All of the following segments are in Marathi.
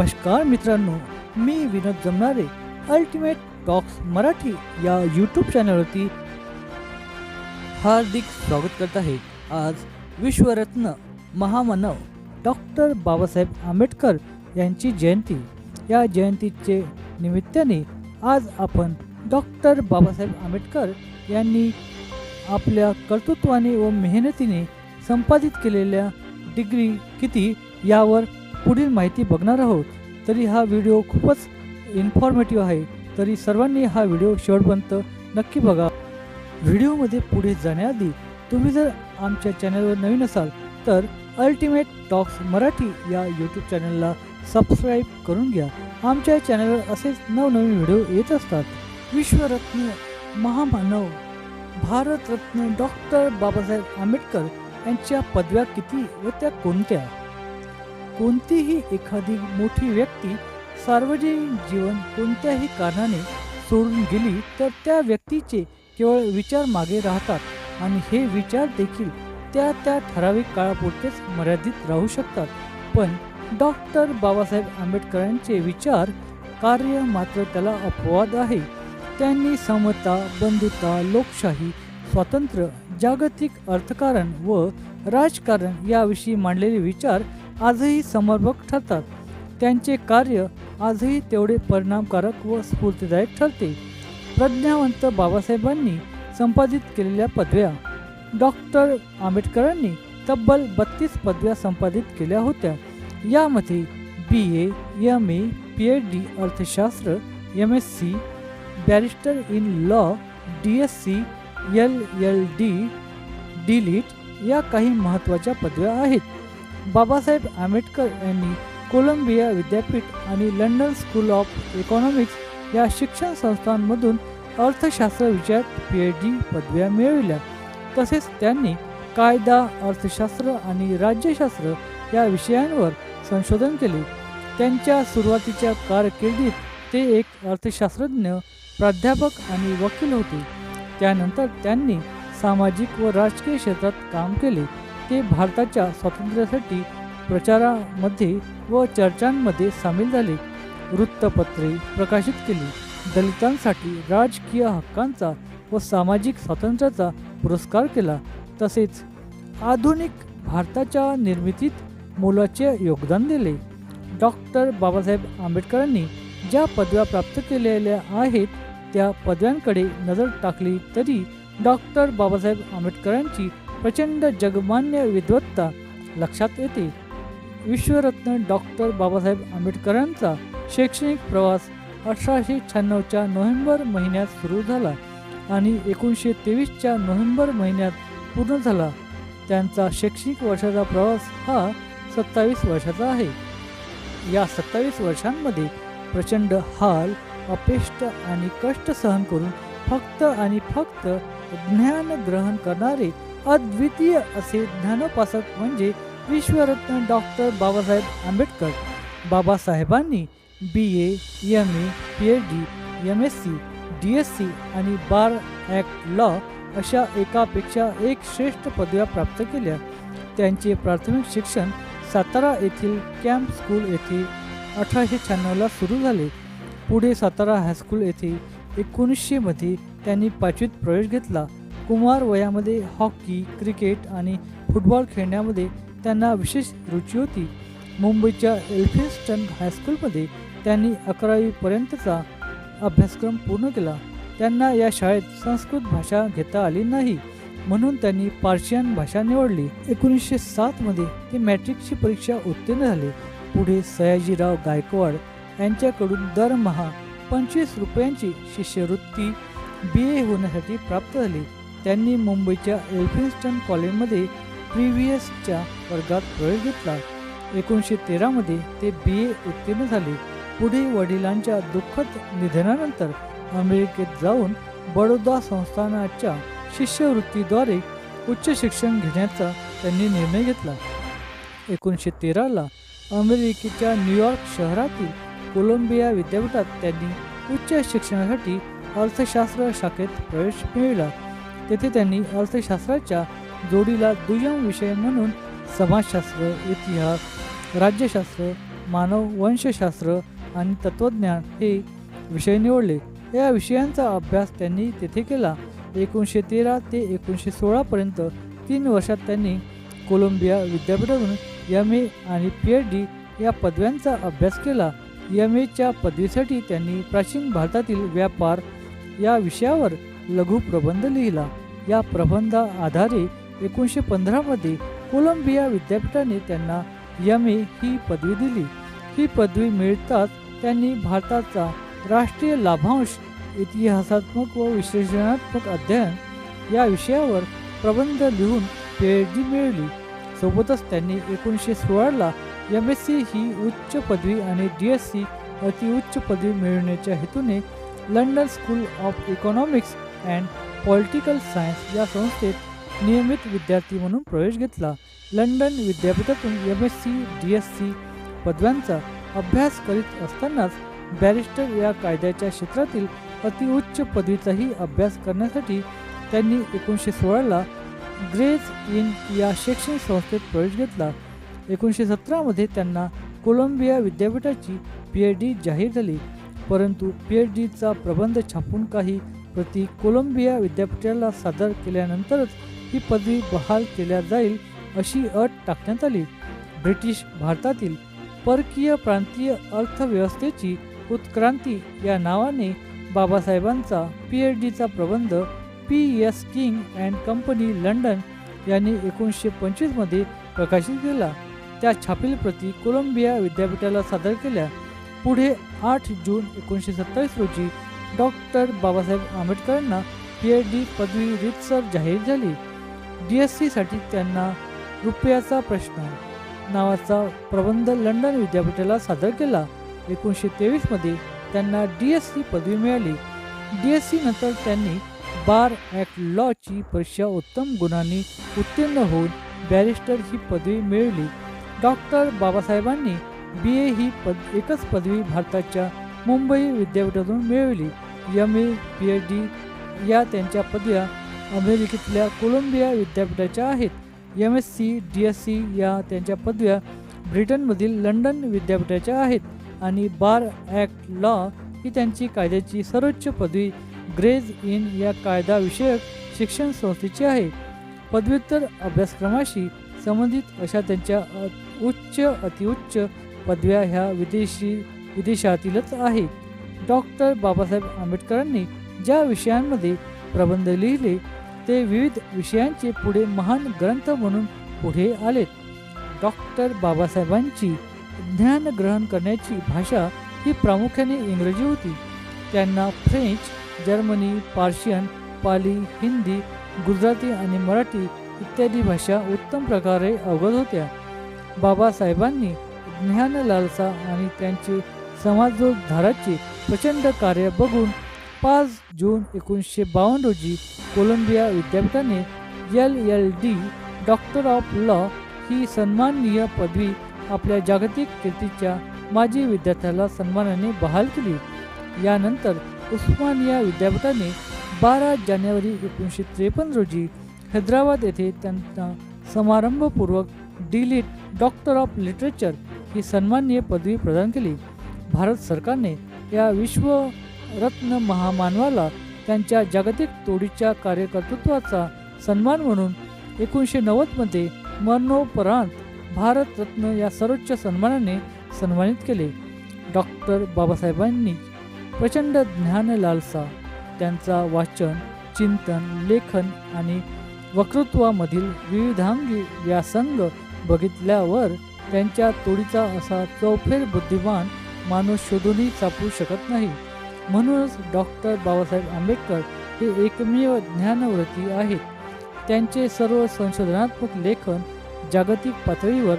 नमस्कार मित्रांनो मी विनोद जमणारे अल्टिमेट टॉक्स मराठी या यूट्यूब चॅनलवरती हार्दिक स्वागत करत आहे. आज विश्वरत्न महामानव डॉक्टर बाबासाहेब आंबेडकर यांची जयंती. या जयंतीचे निमित्ताने आज आपण डॉक्टर बाबासाहेब आंबेडकर यांनी आपल्या कर्तृत्वाने व मेहनतीने संपादित केलेल्या डिग्री किती यावर पुढील माहिती बघणार आहोत. तरी हा व्हिडिओ खूपच इन्फॉर्मेटिव्ह आहे. तरी सर्वांनी हा व्हिडिओ शेवटपर्यंत नक्की बघा. व्हिडिओमध्ये पुढे जाण्याआधी तुम्ही जर आमच्या चॅनलवर नवीन असाल तर अल्टिमेट टॉक्स मराठी या यूट्यूब चॅनलला सबस्क्राईब करून घ्या. आमच्या चॅनलवर असेच नवनवीन व्हिडिओ येत असतात. विश्वरत्न महामानव भारतरत्न डॉक्टर बाबासाहेब आंबेडकर यांच्या पदव्या किती व त्या कोणत्या? कोणतीही एखादी मोठी व्यक्ती सार्वजनिक जीवन कोणत्याही कारणाने सोडून गेली तर त्या व्यक्तीचे केवळ विचार मागे राहतात आणि हे विचार देखील त्या त्या ठराविक काळापुरतेच मर्यादित राहू शकतात. पण डॉक्टर बाबासाहेब आंबेडकरांचे विचार कार्य मात्र त्याला अपवाद आहे. त्यांनी समता बंधुता लोकशाही स्वातंत्र्य जागतिक अर्थकारण व राजकारण याविषयी मांडलेले विचार आजही समर्पक ठरतात. त्यांचे कार्य आजही तेवढे परिणामकारक व स्फूर्तीदायक ठरते. प्रज्ञावंत बाबासाहेबांनी संपादित केलेल्या पदव्या डॉक्टर आंबेडकरांनी तब्बल बत्तीस पदव्या संपादित केल्या होत्या. यामध्ये B A M A P H D अर्थशास्त्र M S C barrister in law D S C L L D DLitt या काही महत्त्वाच्या पदव्या आहेत. बाबासाहेब आंबेडकर यांनी कोलंबिया विद्यापीठ आणि लंडन स्कूल ऑफ इकॉनॉमिक्स या शिक्षण संस्थांमधून अर्थशास्त्र विषयात पी एच डी पदव्या मिळविल्या. तसेच त्यांनी कायदा अर्थशास्त्र आणि राज्यशास्त्र या विषयांवर संशोधन केले. त्यांच्या सुरुवातीच्या कारकिर्दीत ते एक अर्थशास्त्रज्ञ प्राध्यापक आणि वकील होते. त्यानंतर त्यांनी सामाजिक व राजकीय क्षेत्रात काम केले. ते भारताच्या स्वातंत्र्यासाठी प्रचारामध्ये व चर्चांमध्ये सामील झाले. वृत्तपत्रे प्रकाशित केली. दलितांसाठी राजकीय हक्कांचा व सामाजिक स्वातंत्र्याचा पुरस्कार केला. तसेच आधुनिक भारताच्या निर्मितीत मोलाचे योगदान दिले. डॉक्टर बाबासाहेब आंबेडकरांनी ज्या पदव्या प्राप्त केलेल्या आहेत त्या पदव्यांकडे नजर टाकली तरी डॉक्टर बाबासाहेब आंबेडकरांची प्रचंड जगमान्य विद्वत्ता लक्षात येते. विश्वरत्न डॉक्टर बाबासाहेब आंबेडकरांचा शैक्षणिक प्रवास अठराशे शहाण्णवच्या नोव्हेंबर महिन्यात सुरू झाला आणि एकोणीसशे तेवीसच्या नोव्हेंबर महिन्यात पूर्ण झाला. त्यांचा शैक्षणिक वर्षाचा प्रवास हा सत्तावीस वर्षाचा आहे. या सत्तावीस वर्षांमध्ये प्रचंड हाल अपेष्ट आणि कष्ट सहन करून फक्त आणि फक्त ज्ञान ग्रहण करणारे अद्वितीय असे ज्ञानोपासक म्हणजे विश्वरत्न डॉक्टर बाबासाहेब आंबेडकर. बाबासाहेबांनी B A M A P H D M S C D S C आणि बार ॲक्ट लॉ अशा एकापेक्षा एक श्रेष्ठ पदव्या प्राप्त केल्या. त्यांचे प्राथमिक शिक्षण सातारा येथील कॅम्प स्कूल येथे अठराशे शहाण्णवला सुरू झाले. पुढे सातारा हायस्कूल येथे एकोणीसशेमध्ये त्यांनी पाचवीत प्रवेश घेतला. कुमार वयामध्ये हॉकी क्रिकेट आणि फुटबॉल खेळण्यामध्ये त्यांना विशेष रुची होती. मुंबईच्या एल्फिन्स्टन हायस्कूलमध्ये त्यांनी अकरावीपर्यंतचा अभ्यासक्रम पूर्ण केला. त्यांना या शाळेत संस्कृत भाषा घेता आली नाही म्हणून त्यांनी पार्शियन भाषा निवडली. एकोणीसशे सातमध्ये ते मॅट्रिकची परीक्षा उत्तीर्ण झाले. पुढे सयाजीराव गायकवाड यांच्याकडून दरमहा पंचवीस रुपयांची शिष्यवृत्ती बी ए होण्यासाठी प्राप्त झाली. त्यांनी मुंबईच्या एल्फिन्स्टन कॉलेजमध्ये प्रिव्हियसच्या वर्गात प्रवेश घेतला. एकोणीसशे तेरामध्ये ते बी ए उत्तीर्ण झाले. पुढे वडिलांच्या दुःखद निधनानंतर अमेरिकेत जाऊन बडोदा संस्थानाच्या शिष्यवृत्तीद्वारे उच्च शिक्षण घेण्याचा त्यांनी निर्णय घेतला. एकोणीसशे तेराला अमेरिकेच्या न्यूयॉर्क शहरातील कोलंबिया विद्यापीठात त्यांनी उच्च शिक्षणासाठी अर्थशास्त्र शाखेत प्रवेश मिळविला. तेथे त्यांनी अर्थशास्त्राच्या जोडीला दुय्यम विषय म्हणून समाजशास्त्र इतिहास राज्यशास्त्र मानव वंशशास्त्र आणि तत्त्वज्ञान हे विषय निवडले. या विषयांचा अभ्यास त्यांनी तेथे केला. एकोणीसशे तेरा ते एकोणीसशे सोळापर्यंत तीन वर्षात त्यांनी कोलंबिया विद्यापीठातून एम ए आणि पी एच डी या पदव्यांचा अभ्यास केला. एम एच्या पदवीसाठी त्यांनी प्राचीन भारतातील व्यापार या विषयावर लघु प्रबंध लिहिला. या प्रबंधा आधारे एकोणीसशे पंधरामध्ये कोलंबिया विद्यापीठाने त्यांना यम ए ही पदवी दिली. ही पदवी मिळताच त्यांनी भारताचा राष्ट्रीय लाभांश इतिहासात्मक व विश्लेषणात्मक अध्ययन या विषयावर प्रबंध लिहून पी एच डी मिळवली. सोबतच त्यांनी एकोणीसशे सोळाला एम एस सी ही उच्च पदवी आणि डी एस सी अतिउच्च पदवी मिळवण्याच्या हेतूने London school of economics and political science या संस्थेत नियमित विद्यार्थी म्हणून प्रवेश घेतला. लंडन विद्यापीठातून M S C D S C पदव्यांचा अभ्यास करीत असतानाच बॅरिस्टर या कायद्याच्या क्षेत्रातील अतिउच्च पदवीचाही अभ्यास करण्यासाठी त्यांनी एकोणीसशे सोळाला ग्रेज इन या शैक्षणिक संस्थेत प्रवेश घेतला. एकोणीसशे सतरामध्ये त्यांना कोलंबिया विद्यापीठाची पी एच डी जाहीर झाली. परंतु पी एच डीचा प्रबंध छापून काही प्रति कोलंबिया विद्यापीठाला सादर केल्यानंतरच ही पदवी बहाल केल्या जाईल अशी अट टाकण्यात आली. ब्रिटिश भारतातील परकीय प्रांतीय अर्थव्यवस्थेची उत्क्रांती या नावाने बाबासाहेबांचा पी एच डीचा प्रबंध P S King and company London यांनी एकोणीसशे पंचवीसमध्ये प्रकाशित केला. त्या छापील प्रती कोलंबिया विद्यापीठाला सादर केल्या. पुढे आठ जून एकोणीसशे सत्तावीस रोजी डॉक्टर बाबासाहेब आंबेडकरांना पी एच डी पदवी रीतसर जाहीर झाली. डी एस सीसाठी त्यांना रुपयाचा प्रश्न नावाचा प्रबंध लंडन विद्यापीठाला सादर केला. एकोणीसशे तेवीसमध्ये त्यांना डी एस सी पदवी मिळाली. डी एस सी नंतर त्यांनी बार ॲट लॉची परीक्षा उत्तम गुणांनी उत्तीर्ण होऊन बॅरिस्टर ही पदवी मिळवली. डॉक्टर बाबासाहेबांनी बी ए ही पद एकच पदवी भारताच्या मुंबई विद्यापीठातून मिळवली. M. A. P. H. D. या त्यांच्या पदव्या अमेरिकेतल्या कोलंबिया विद्यापीठाच्या आहेत. M. S. C. D. S. C. या त्यांच्या पदव्या ब्रिटनमधील लंडन विद्यापीठाच्या आहेत आणि बार ॲक्ट लॉ ही त्यांची कायद्याची सर्वोच्च पदवी ग्रेज इन या कायदाविषयक शिक्षण संस्थेची आहे. पदव्युत्तर अभ्यासक्रमाशी संबंधित अशा त्यांच्या अ- उच्च अतिउच्च पदव्या ह्या विदेशी विदेशातीलच आहेत डॉक्टर बाबासाहेब आंबेडकरांनी ज्या विषयांमध्ये प्रबंध लिहिले ते विविध विषयांचे पुढे महान ग्रंथ म्हणून पुढे आलेत. डॉक्टर बाबासाहेबांची ज्ञान ग्रहण करण्याची भाषा ही प्रामुख्याने इंग्रजी होती. त्यांना French Germany Persian Pali Hindi Gujarati आणि मराठी इत्यादी भाषा उत्तम प्रकारे अवगत होत्या. बाबासाहेबांनी ज्ञान लालसा आणि त्यांचे समाजोद्धाराचे प्रचंड कार्य बघून पाच जून एकोणीसशे बावन्न रोजी कोलंबिया विद्यापीठाने L L D doctor of law ही सन्माननीय पदवी आपल्या जागतिक कीर्तीच्या माजी विद्यार्थ्याला सन्मानाने बहाल केली. यानंतर उस्मानिया विद्यापीठाने बारा जानेवारी एकोणीसशे त्रेपन्न रोजी हैदराबाद येथे त्यांना समारंभपूर्वक डिलीट डॉक्टर ऑफ लिटरेचर ही सन्माननीय पदवी प्रदान केली. भारत सरकारने या विश्वरत्न महामानवाला त्यांच्या जागतिक तोडीच्या कार्यकर्तृत्वाचा सन्मान म्हणून एकोणीसशे नव्वदमध्ये मरणोपरांत भारतरत्न या सर्वोच्च सन्मानाने सन्मानित केले. डॉक्टर बाबासाहेबांनी प्रचंड ज्ञान लालसा त्यांचा वाचन चिंतन लेखन आणि वक्तृत्वामधील विविधांगी व्यासंग बघितल्यावर त्यांच्या तोडीचा असा चौफेर बुद्धिमान माणूस शोधूनही सापडू शकत नाही. म्हणूनच डॉक्टर बाबासाहेब आंबेडकर हे एकमेव ज्ञानव्रती आहेत. त्यांचे सर्व संशोधनात्मक लेखन जागतिक पातळीवर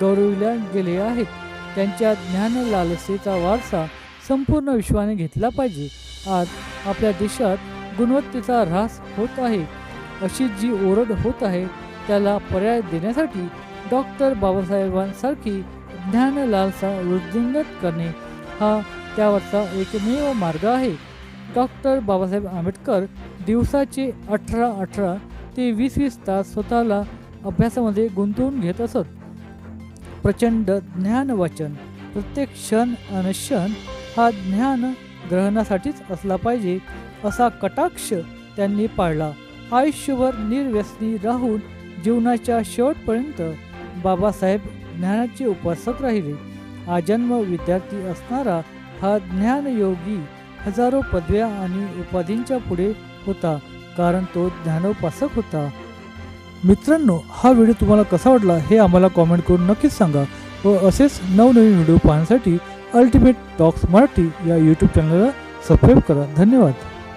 गौरविल्या गेले आहेत. त्यांच्या ज्ञानलालसेचा वारसा संपूर्ण विश्वाने घेतला पाहिजे. आज आपल्या देशात गुणवत्तेचा ऱ्हास होत आहे. अशी जी ओरड होत आहे त्याला पर्याय देण्यासाठी डॉक्टर बाबासाहेबांसारखी ज्ञान लालसा वृद्धिंगत करणे हा त्यावरचा एकमेव मार्ग आहे. डॉक्टर बाबासाहेब आंबेडकर दिवसाचे अठरा अठरा ते वीस वीस तास स्वतःला अभ्यासामध्ये गुंतवून घेत असत. प्रचंड ज्ञान वाचन प्रत्येक क्षण अनक्षण हा ज्ञान ग्रहणासाठीच असला पाहिजे असा कटाक्ष त्यांनी पाळला. आयुष्यभर निर्व्यसनी राहून जीवनाच्या शेवटपर्यंत बाबासाहेब ज्ञानाचे उपासक राहिले. आजन्म विद्यार्थी असणारा हा ज्ञानयोगी हजारो पदव्या आणि उपाधींच्या पुढे होता कारण तो ज्ञानोपासक होता. मित्रांनो हा व्हिडिओ तुम्हाला कसा वाटला हे आम्हाला कॉमेंट करून नक्कीच सांगा व असेच नवनवीन व्हिडिओ पाहण्यासाठी अल्टिमेट टॉक्स मराठी या यूट्यूब चॅनलला सबस्क्राईब करा. धन्यवाद.